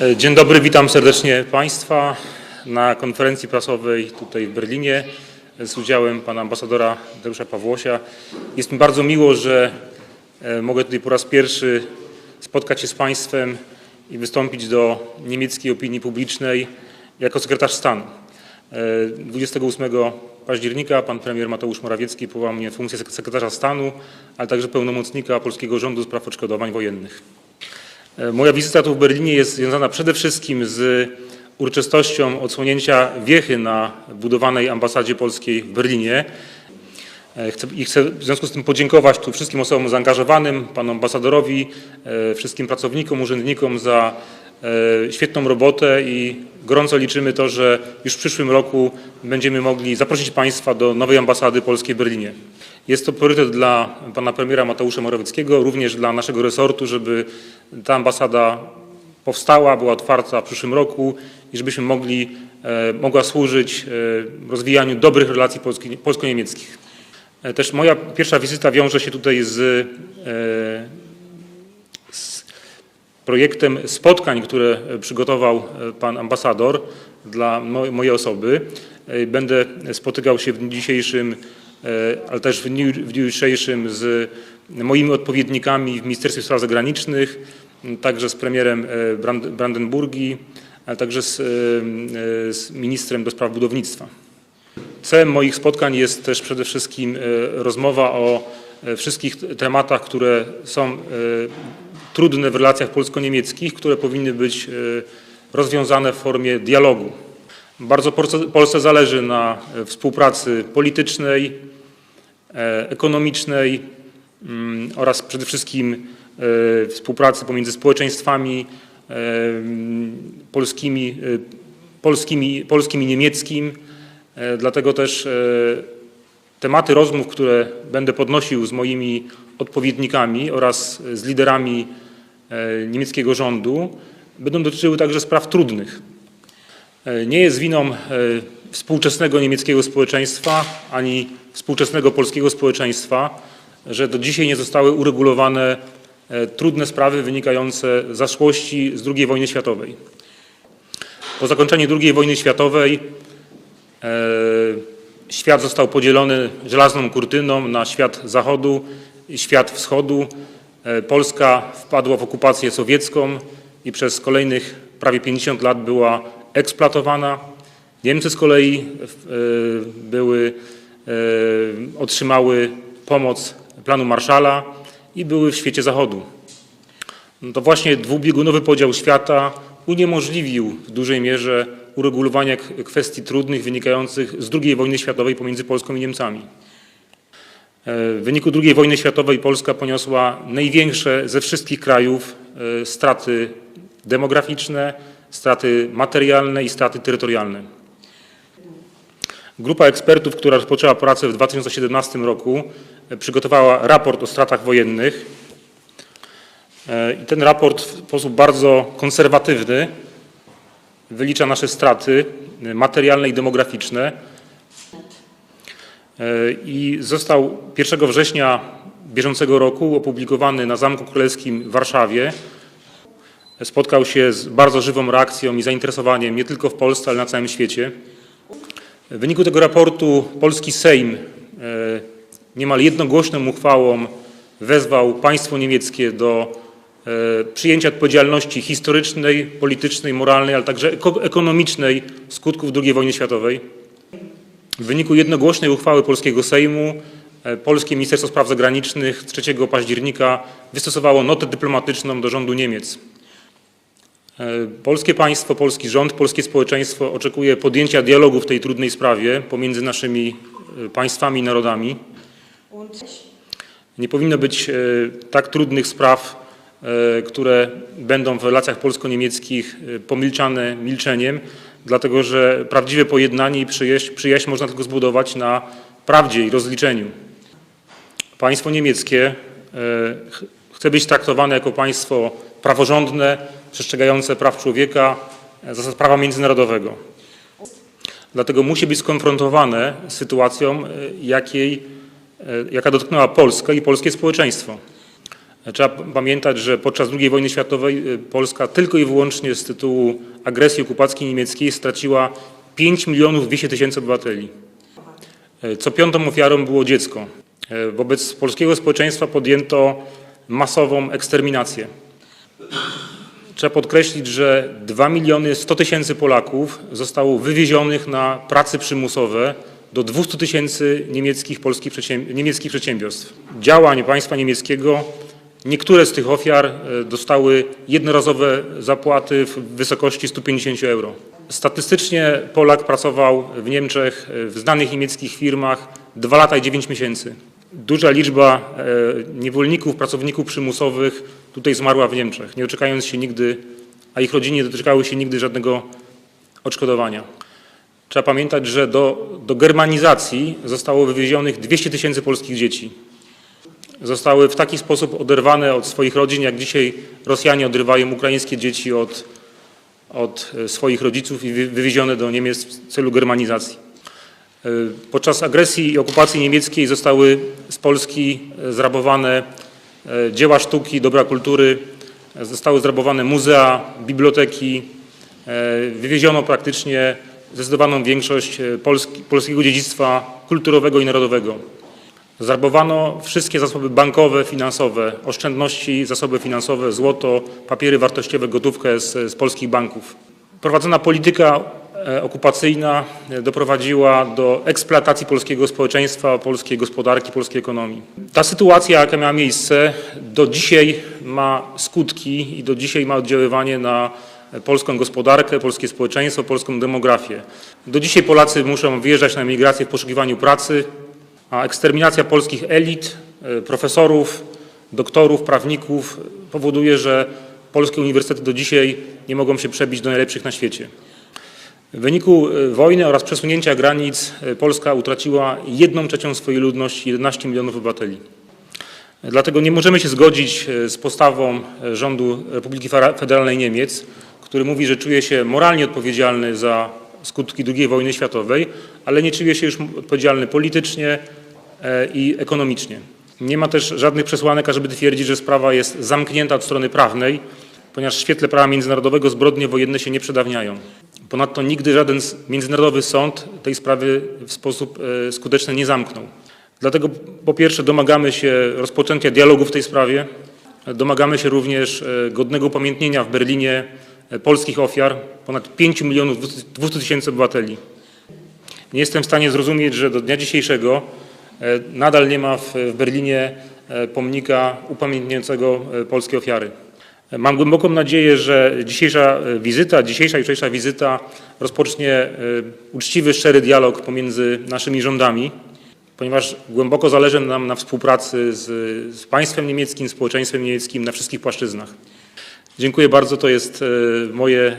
E, Dzień dobry, witam serdecznie Państwa na konferencji prasowej tutaj w Berlinie z udziałem pana ambasadora Deusza Pawłosia. Jest mi bardzo miło, że e, mogę tutaj po raz pierwszy spotkać się z Państwem i wystąpić do niemieckiej opinii publicznej jako sekretarz stanu. E, 28 października pan premier Mateusz Morawiecki powołał mnie w funkcję sek- sekretarza stanu, ale także pełnomocnika polskiego rządu do spraw odszkodowań wojennych. E, Moja wizyta tu w Berlinie jest związana przede wszystkim z uroczystością odsłonięcia wiechy na budowanej ambasadzie polskiej w Berlinie. E, Chcę, I chcę w związku z tym podziękować tu wszystkim osobom zaangażowanym, panu ambasadorowi, e, wszystkim pracownikom, urzędnikom za świetną robotę i gorąco liczymy to, że już w przyszłym roku będziemy mogli zaprosić Państwa do nowej ambasady polskiej w Berlinie. Jest to priorytet dla pana premiera Mateusza Morawieckiego, również dla naszego resortu, żeby ta ambasada powstała, była otwarta w przyszłym roku i żebyśmy mogli, e, mogła służyć e, rozwijaniu dobrych relacji polsko-niemieckich. E, Też moja pierwsza wizyta wiąże się tutaj z projektem spotkań, które przygotował e, pan ambasador dla mo- mojej osoby. E, Będę spotykał się w dniu dzisiejszym, e, ale też w dniu, w dniu jutrzejszym z moimi odpowiednikami w Ministerstwie Spraw Zagranicznych, także z premierem e, Brand- Brandenburgii, ale także z, e, e, z ministrem do spraw budownictwa. Celem moich spotkań jest też przede wszystkim e, rozmowa o e, wszystkich tematach, które są e, trudne w relacjach polsko-niemieckich, które powinny być e, rozwiązane w formie dialogu. Bardzo Polsce- zależy na e, współpracy politycznej, e, ekonomicznej mm, oraz przede wszystkim współpracy pomiędzy społeczeństwami polskimi, polskimi, polskim i niemieckim. Dlatego też tematy rozmów, które będę podnosił z moimi odpowiednikami oraz z liderami niemieckiego rządu, będą dotyczyły także spraw trudnych. E, Nie jest winą e, współczesnego niemieckiego społeczeństwa ani współczesnego polskiego społeczeństwa, że do dzisiaj nie zostały uregulowane e, trudne sprawy wynikające z zaszłości z II wojny światowej. Po zakończeniu II wojny światowej e, świat został podzielony żelazną kurtyną na świat zachodu i świat wschodu. E, Polska wpadła w okupację sowiecką i przez kolejnych prawie 50 lat była eksploatowana. Niemcy z kolei e, były, e, otrzymały pomoc planu Marszala i były w świecie zachodu. No to właśnie dwubiegunowy podział świata uniemożliwił w dużej mierze uregulowanie kwestii trudnych wynikających z II wojny światowej pomiędzy Polską i Niemcami. E, W wyniku II wojny światowej Polska poniosła największe ze wszystkich krajów e, straty demograficzne, straty materialne i straty terytorialne. Grupa ekspertów, która rozpoczęła pracę w 2017 roku, e, przygotowała raport o stratach wojennych. I ten raport w sposób bardzo konserwatywny wylicza nasze straty materialne i demograficzne. E, I został 1 września bieżącego roku opublikowany na Zamku Królewskim w Warszawie. Spotkał się z bardzo żywą reakcją i zainteresowaniem nie tylko w Polsce, ale na całym świecie. W wyniku tego raportu polski Sejm e, niemal jednogłośną uchwałą wezwał państwo niemieckie do e, przyjęcia odpowiedzialności historycznej, politycznej, moralnej, ale także eko- ekonomicznej skutków II wojny światowej. W wyniku jednogłośnej uchwały polskiego Sejmu e, polskie Ministerstwo Spraw Zagranicznych 3 października wystosowało notę dyplomatyczną do rządu Niemiec. E, Polskie państwo, polski rząd, polskie społeczeństwo oczekuje podjęcia dialogu w tej trudnej sprawie pomiędzy naszymi e, państwami i narodami. Nie powinno być tak trudnych spraw, które będą w relacjach polsko-niemieckich pomilczane milczeniem, dlatego że prawdziwe pojednanie i przyjaźń, przyjaźń można tylko zbudować na prawdzie i rozliczeniu. Państwo niemieckie e, ch- chce być traktowane jako państwo praworządne, przestrzegające praw człowieka, e, zasad prawa międzynarodowego. Dlatego musi być skonfrontowane z sytuacją, e, jakiej, jaka dotknęła Polskę i polskie społeczeństwo. Trzeba pamiętać, że podczas II wojny światowej y, Polska tylko i wyłącznie z tytułu agresji okupackiej niemieckiej straciła 5 milionów 200 tysięcy obywateli. Y, Co piątą ofiarą było dziecko. Y, Wobec polskiego społeczeństwa podjęto masową eksterminację. Trzeba podkreślić, że 2 miliony 100 tysięcy Polaków zostało wywiezionych na prace przymusowe do 200 tysięcy niemieckich, polskich niemieckich przedsiębiorstw. Działań państwa niemieckiego niektóre z tych ofiar e, dostały jednorazowe zapłaty w wysokości 150 euro. Statystycznie Polak pracował w Niemczech e, w znanych niemieckich firmach 2 lata i 9 miesięcy. Duża liczba e, niewolników, pracowników przymusowych tutaj zmarła w Niemczech, nie doczekając się nigdy, a ich rodziny nie doczekały się nigdy żadnego odszkodowania. Trzeba pamiętać, że do, do germanizacji zostało wywiezionych 200 tysięcy polskich dzieci. Zostały w taki sposób oderwane od swoich rodzin, jak dzisiaj Rosjanie odrywają ukraińskie dzieci od, od e, swoich rodziców i wy- wywiezione do Niemiec w celu germanizacji. E, Podczas agresji i okupacji niemieckiej zostały z Polski e, zrabowane dzieła sztuki, dobra kultury, zostały zrabowane muzea, biblioteki, wywieziono praktycznie zdecydowaną większość polski, polskiego dziedzictwa kulturowego i narodowego. Zrabowano wszystkie zasoby bankowe, finansowe, oszczędności, zasoby finansowe, złoto, papiery wartościowe, gotówkę z, z polskich banków. Prowadzona polityka e, okupacyjna e, doprowadziła do eksploatacji polskiego społeczeństwa, polskiej gospodarki, polskiej ekonomii. Ta sytuacja, jaka miała miejsce, do dzisiaj ma skutki i do dzisiaj ma oddziaływanie na polską gospodarkę, polskie społeczeństwo, polską demografię. Do dzisiaj Polacy muszą wyjeżdżać na emigrację w poszukiwaniu pracy, a eksterminacja polskich elit, e, profesorów, doktorów, prawników powoduje, że polskie uniwersytety do dzisiaj nie mogą się przebić do najlepszych na świecie. W wyniku e, wojny oraz przesunięcia granic e, Polska utraciła jedną trzecią swojej ludności, 11 milionów obywateli. Dlatego nie możemy się zgodzić z postawą rządu Republiki Federalnej Niemiec, który mówi, że czuje się moralnie odpowiedzialny za skutki II wojny światowej, ale nie czuje się już odpowiedzialny politycznie e, i ekonomicznie. Nie ma też żadnych przesłanek, ażeby twierdzić, że sprawa jest zamknięta od strony prawnej, ponieważ w świetle prawa międzynarodowego zbrodnie wojenne się nie przedawniają. Ponadto nigdy żaden międzynarodowy sąd tej sprawy w sposób e, skuteczny nie zamknął. Dlatego po pierwsze domagamy się rozpoczęcia dialogu w tej sprawie. Domagamy się również e, godnego upamiętnienia w Berlinie polskich ofiar, ponad 5 milionów 200 tysięcy obywateli. Nie jestem w stanie zrozumieć, że do dnia dzisiejszego e, nadal nie ma w Berlinie e, pomnika upamiętniającego e, polskie ofiary. E, Mam głęboką nadzieję, że dzisiejsza e, wizyta, dzisiejsza i jutrzejsza wizyta rozpocznie e, uczciwy, szczery dialog pomiędzy naszymi rządami, ponieważ głęboko zależy nam na współpracy z, z państwem niemieckim, społeczeństwem niemieckim na wszystkich płaszczyznach. Dziękuję bardzo, to jest e, moje e,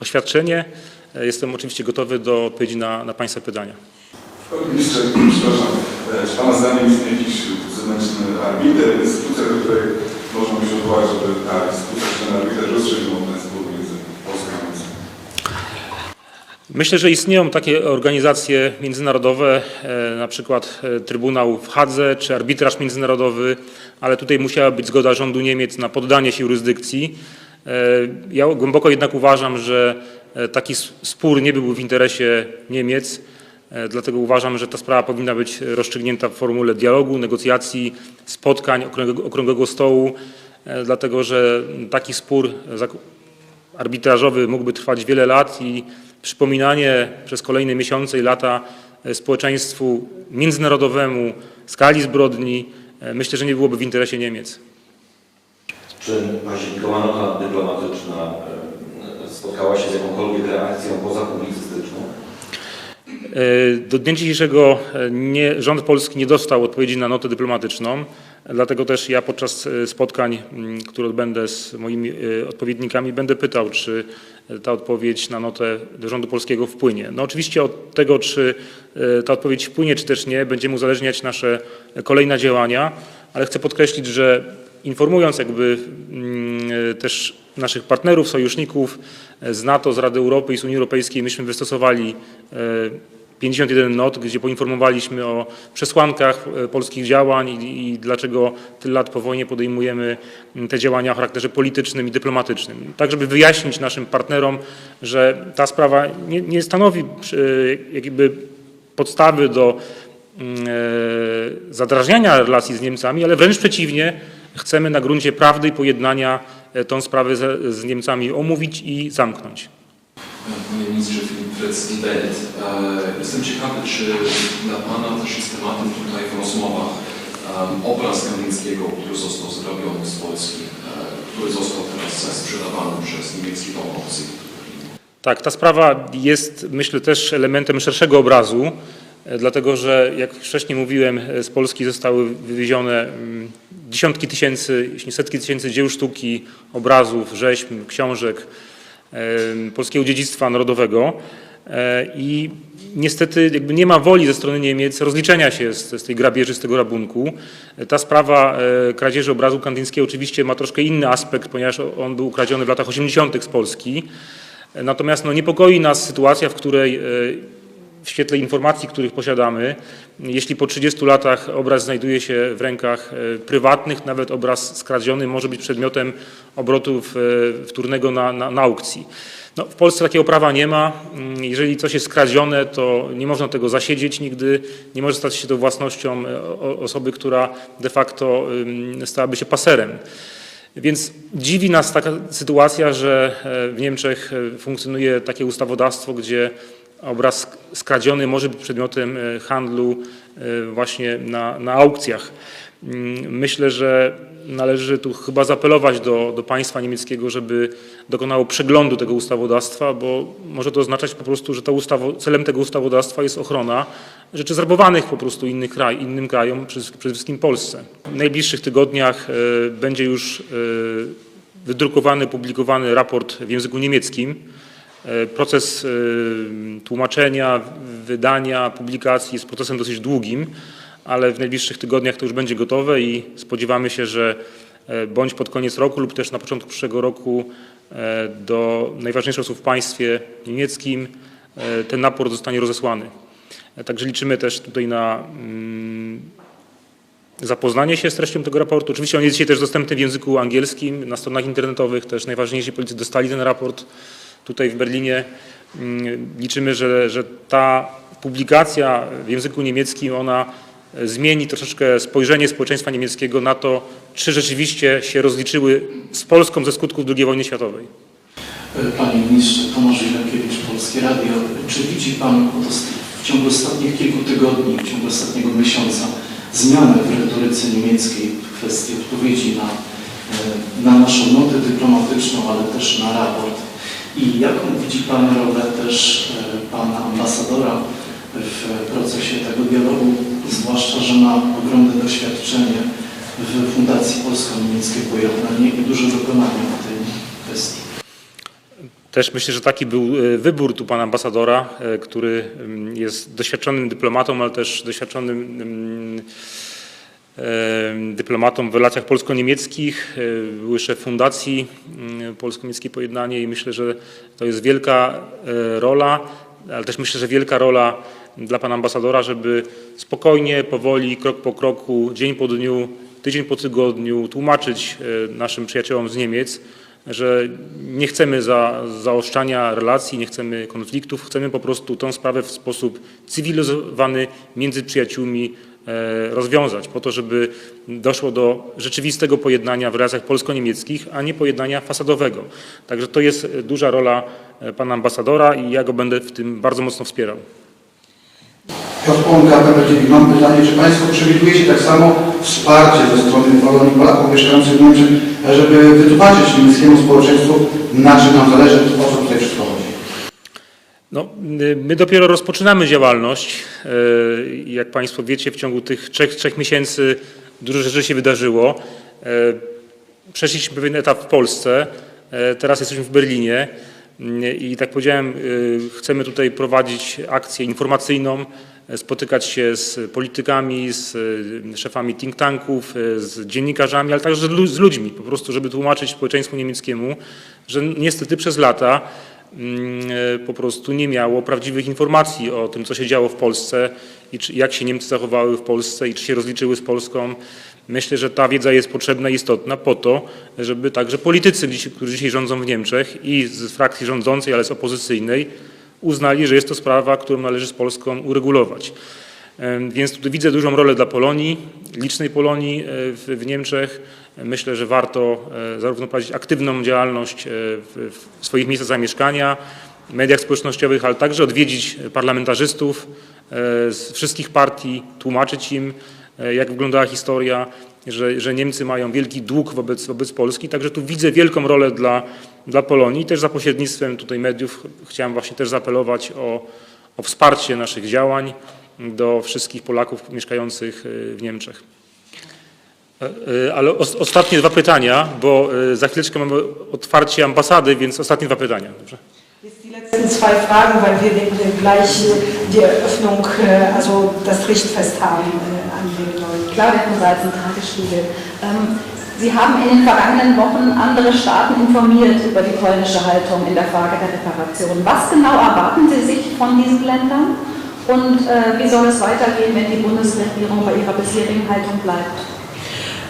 oświadczenie. E, Jestem oczywiście gotowy do odpowiedzi na, na Państwa pytania. Ministrze, przepraszam, czy Pana zdaniem istnieje jakiś zewnętrzny arbiter, instytucja, do której można by się odwołać, żeby ta instytucja ten arbiter rozstrzygł ten spór między Polską a Niemcami? Myślę, że istnieją takie organizacje międzynarodowe, e, na przykład e, Trybunał w Hadze czy arbitraż międzynarodowy, ale tutaj musiała być zgoda rządu Niemiec na poddanie się jurysdykcji. E, Ja głęboko jednak uważam, że taki spór nie byłby w interesie Niemiec, dlatego uważam, że ta sprawa powinna być rozstrzygnięta w formule dialogu, negocjacji, spotkań, okrągłego, stołu, dlatego że taki spór arbitrażowy mógłby trwać wiele lat i przypominanie przez kolejne miesiące i lata e, społeczeństwu międzynarodowemu skali zbrodni e, myślę, że nie byłoby w interesie Niemiec. Czy październikowa nota dyplomatyczna e, spotkała się z jakąkolwiek reakcją pozapublicystyczną? E, Do dnia dzisiejszego e, nie, rząd polski nie dostał odpowiedzi na notę dyplomatyczną, dlatego też ja podczas e, spotkań, m, które odbędę z moimi e, odpowiednikami, będę pytał, czy e, ta odpowiedź na notę do rządu polskiego wpłynie. No oczywiście od tego, czy e, ta odpowiedź wpłynie, czy też nie, będziemy uzależniać nasze kolejne działania, ale chcę podkreślić, że informując jakby mm, e, też naszych partnerów, sojuszników e, z NATO, z Rady Europy i z Unii Europejskiej, myśmy wystosowali e, 51 not, gdzie poinformowaliśmy o przesłankach e, polskich działań i, i dlaczego tyle lat po wojnie podejmujemy te działania o charakterze politycznym i dyplomatycznym. Tak, żeby wyjaśnić naszym partnerom, że ta sprawa nie, nie stanowi przy- jakby podstawy do e, zadrażniania relacji z Niemcami, ale wręcz przeciwnie, chcemy na gruncie prawdy i pojednania e, tą sprawę z Niemcami omówić i zamknąć. Bennett, e, jestem ciekawy, czy dla Pana też jest tematem tutaj w rozmowach obraz Kandyńskiego, który został zrobiony z Polski, e, który został teraz sprzedawany przez niemiecki dom obcy. Tak, ta sprawa jest, myślę, też elementem szerszego obrazu, e, dlatego że, jak wcześniej mówiłem, z Polski zostały wywiezione mm, dziesiątki tysięcy, jeśli setki tysięcy dzieł sztuki, obrazów, rzeźb, książek, polskiego dziedzictwa narodowego i niestety jakby nie ma woli ze strony Niemiec rozliczenia się z, z tej grabieży, z tego rabunku. E, Ta sprawa e, kradzieży obrazu kandyńskiego oczywiście ma troszkę inny aspekt, ponieważ on był ukradziony w latach 80. z Polski. Natomiast no, niepokoi nas sytuacja, w której e, w świetle informacji, których posiadamy, jeśli po 30 latach obraz znajduje się w rękach e, prywatnych, nawet obraz skradziony może być przedmiotem obrotów e, wtórnego na, na, na aukcji. No, w Polsce takiego prawa nie ma. Mm, Jeżeli coś jest skradzione, to nie można tego zasiedzieć nigdy, nie może stać się to własnością e, osoby, która de facto stałaby się paserem. Więc dziwi nas taka sytuacja, że w Niemczech funkcjonuje takie ustawodawstwo, gdzie obraz skradziony może być przedmiotem e, handlu e, właśnie na, na aukcjach. Mm, Myślę, że należy tu chyba zaapelować do, do państwa niemieckiego, żeby dokonało przeglądu tego ustawodawstwa, bo może to oznaczać po prostu, że to ustawo, celem tego ustawodawstwa jest ochrona rzeczy zrabowanych po prostu kraj, innym krajom, przede wszystkim Polsce. W najbliższych tygodniach e, będzie już wydrukowany, publikowany raport w języku niemieckim. E, Proces e, tłumaczenia, wydania, publikacji jest procesem dosyć długim, ale w najbliższych tygodniach to już będzie gotowe i spodziewamy się, że e, bądź pod koniec roku lub też na początku przyszłego roku do najważniejszych osób w państwie niemieckim ten napór zostanie rozesłany. Także liczymy też tutaj na mm, zapoznanie się z treścią tego raportu. Oczywiście on jest dzisiaj też dostępny w języku angielskim, na stronach internetowych też najważniejsi politycy dostali ten raport tutaj w Berlinie. Mm, Liczymy, że, że ta publikacja w języku niemieckim, ona zmieni troszeczkę spojrzenie społeczeństwa niemieckiego na to, czy rzeczywiście się rozliczyły z Polską ze skutków II wojny światowej. Panie ministrze, Tomasz Wielkiewicz, Polskie Radio. Czy widzi Pan w ciągu ostatnich kilku tygodni, w ciągu ostatniego miesiąca zmianę w retoryce niemieckiej w kwestii odpowiedzi na, e, na naszą notę dyplomatyczną, ale też na raport? I jaką widzi Pan rolę też e, Pana ambasadora w procesie tego dialogu, zwłaszcza, że ma ogromne doświadczenie w Fundacji Polsko-Niemieckiej Pojednanie i duże dokonania w tej kwestii? Też myślę, że taki był e, wybór tu pana ambasadora, e, który mm, jest doświadczonym dyplomatą, ale też doświadczonym mm, dyplomatą w relacjach polsko-niemieckich. e, Były szef Fundacji mm, Polsko-Niemieckiej Pojednanie i myślę, że to jest wielka e, rola, ale też myślę, że wielka rola dla pana ambasadora, żeby spokojnie, powoli, krok po kroku, dzień po dniu, tydzień po tygodniu tłumaczyć e, naszym przyjaciołom z Niemiec, że nie chcemy za, zaostrzania relacji, nie chcemy konfliktów, chcemy po prostu tę sprawę w sposób cywilizowany między przyjaciółmi rozwiązać, po to, żeby doszło do rzeczywistego pojednania w relacjach polsko-niemieckich, a nie pojednania fasadowego. Także to jest e, duża rola e, pana ambasadora i ja go będę w tym bardzo mocno wspierał. Piotr Pąka, PPTV. Mam pytanie, czy Państwo przewidujecie tak samo wsparcie ze strony Polonii Polaków mieszkających w Niemczech, żeby wytłumaczyć niemieckiemu społeczeństwu, na czym nam zależy, o co? No, y, my dopiero rozpoczynamy działalność. Y, Jak Państwo wiecie, w ciągu tych trzech, trzech miesięcy dużo rzeczy się wydarzyło. Y, Przeszliśmy pewien etap w Polsce, teraz jesteśmy w Berlinie i tak powiedziałem, chcemy tutaj prowadzić akcję informacyjną, spotykać się z politykami, z szefami think tanków, z dziennikarzami, ale także z lu- z ludźmi, po prostu, żeby tłumaczyć społeczeństwu niemieckiemu, że niestety przez lata po prostu nie miało prawdziwych informacji o tym, co się działo w Polsce i czy, jak się Niemcy zachowały w Polsce i czy się rozliczyły z Polską. Myślę, że ta wiedza jest potrzebna i istotna po to, żeby także politycy, którzy dzisiaj rządzą w Niemczech i z frakcji rządzącej, ale z opozycyjnej, uznali, że jest to sprawa, którą należy z Polską uregulować. Więc tutaj widzę dużą rolę dla Polonii, licznej Polonii e, w, Niemczech. Myślę, że warto e, zarówno prowadzić aktywną działalność e, w, w swoich miejscach zamieszkania, mediach społecznościowych, ale także odwiedzić parlamentarzystów z wszystkich partii, tłumaczyć im, jak wyglądała historia, że, że Niemcy mają wielki dług wobec, wobec Polski. Także tu widzę wielką rolę dla, dla Polonii. Też za pośrednictwem tutaj mediów chciałem właśnie też zaapelować o, o wsparcie naszych działań do wszystkich Polaków mieszkających y, w Niemczech. E, e, Ale os- ostatnie dwa pytania, bo e, za chwileczkę mamy otwarcie ambasady, więc ostatnie dwa pytania. Dobrze? Die letzten zwei Fragen, weil wir den- gleich die Eröffnung, äh, also das Richtfest haben an dem neuen Salzen, Tagesspiegel. Ähm, Sie haben in den vergangenen Wochen andere Staaten informiert über die polnische Haltung in der Frage der Reparation. Was genau erwarten Sie sich von diesen Ländern und äh, wie soll es weitergehen, wenn die Bundesregierung bei ihrer bisherigen Haltung bleibt?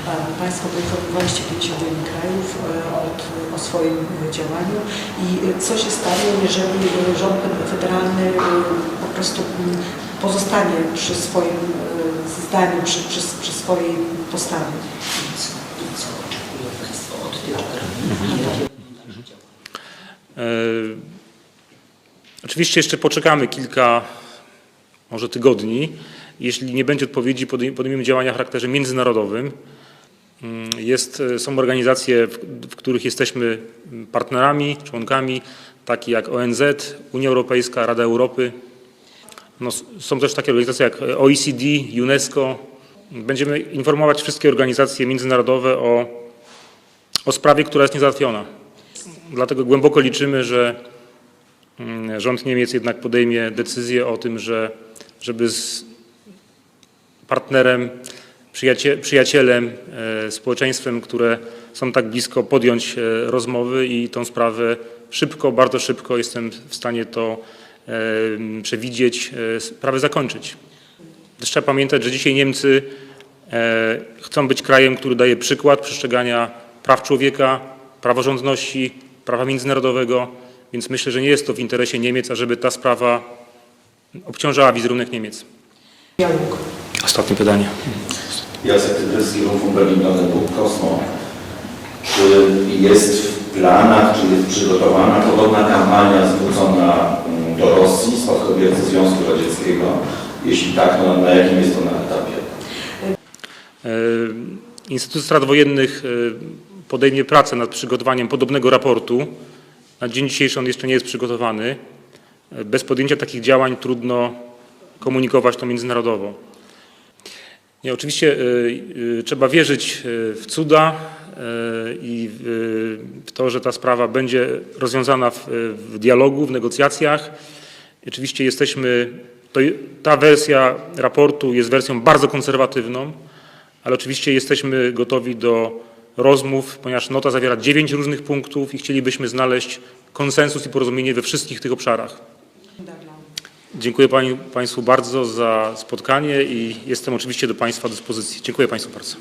E, Państwo poinformowaliście pięciu krajów e, od, o swoim e, działaniu i e, co się stanie, jeżeli e, rząd federalny e, po prostu m, pozostanie przy swoim e, zdaniu, przy, przy, przy swojej postawie. E, Oczywiście jeszcze poczekamy kilka, może tygodni. Jeśli nie będzie odpowiedzi, podejm- podejmiemy działania o charakterze międzynarodowym. Mm, Jest, e, są organizacje, w, w których jesteśmy partnerami, członkami, takie jak ONZ, Unia Europejska, Rada Europy. No, są też takie organizacje jak OECD, UNESCO. Będziemy informować wszystkie organizacje międzynarodowe o, o sprawie, która jest niezałatwiona. Dlatego głęboko liczymy, że mm, rząd Niemiec jednak podejmie decyzję o tym, że żeby z partnerem, przyjacie, przyjacielem, e, społeczeństwem, które są tak blisko, podjąć e, rozmowy i tą sprawę szybko, bardzo szybko jestem w stanie to e, przewidzieć, sprawę zakończyć. Też trzeba pamiętać, że dzisiaj Niemcy chcą być krajem, który daje przykład przestrzegania praw człowieka, praworządności, prawa międzynarodowego, więc myślę, że nie jest to w interesie Niemiec, ażeby ta sprawa obciążała wizerunek Niemiec. Dialog. Ostatnie pytanie. Jacek Tybrysky, Rundfunk Berlin Brandenburg Kosmo. Czy jest w planach, czy jest przygotowana podobna kampania zwrócona mm, do Rosji, spadkobiercy Związku Radzieckiego? Jeśli tak, no na jakim jest to na etapie? E, Instytut Strat Wojennych e, podejmie pracę nad przygotowaniem podobnego raportu. Na dzień dzisiejszy on jeszcze nie jest przygotowany. Bez podjęcia takich działań trudno komunikować to międzynarodowo. Nie, oczywiście e, e, trzeba wierzyć e, w cuda i w, to, że ta sprawa będzie rozwiązana w, w dialogu, w negocjacjach. Oczywiście jesteśmy, to, ta wersja raportu jest wersją bardzo konserwatywną, ale oczywiście jesteśmy gotowi do rozmów, ponieważ nota zawiera dziewięć różnych punktów i chcielibyśmy znaleźć konsensus i porozumienie we wszystkich tych obszarach. Dziękuję pani, Państwu bardzo za spotkanie i jestem oczywiście do Państwa dyspozycji. Dziękuję Państwu bardzo.